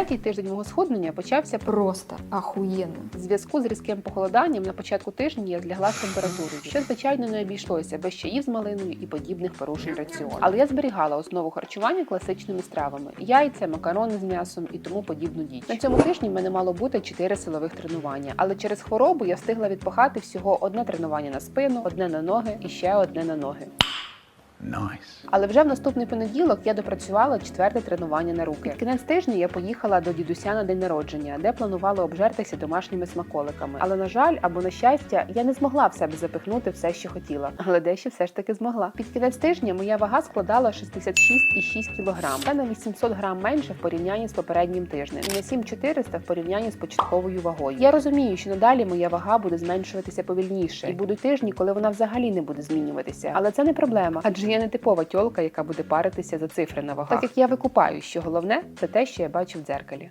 Третій тиждень мого схуднення почався Просто ахуєнно. в зв'язку з різким похолоданням на початку тижня я злягла з температурою, що звичайно не обійшлося без чаїв з малиною і подібних порушень раціону. Але я зберігала основу харчування класичними стравами: яйця, макарони з м'ясом і тому подібну діч. На цьому тижні в мене мало бути 4 силових тренування, але через хворобу я встигла відпахати всього одне тренування на спину, одне на ноги і ще одне на ноги. Nice. Але вже в наступний понеділок я допрацювала четверте тренування на руки. Під кінець тижня я поїхала до дідуся на день народження, де планувала обжертися домашніми смаколиками. Але на жаль, або на щастя, я не змогла в себе запихнути все, що хотіла. Але дещо все ж таки змогла. Під кінець тижня моя вага складала 66,6 кг. Це на 800 грам менше в порівнянні з попереднім тижнем. І на 7400 в порівнянні з початковою вагою. Я розумію, що надалі моя вага буде зменшуватися повільніше, і будуть тижні, коли вона взагалі не буде змінюватися. Але це не проблема, адже я не типова тьолка, яка буде паритися за цифри на вагах. Так як я викупаю, що головне це те, що я бачу в дзеркалі.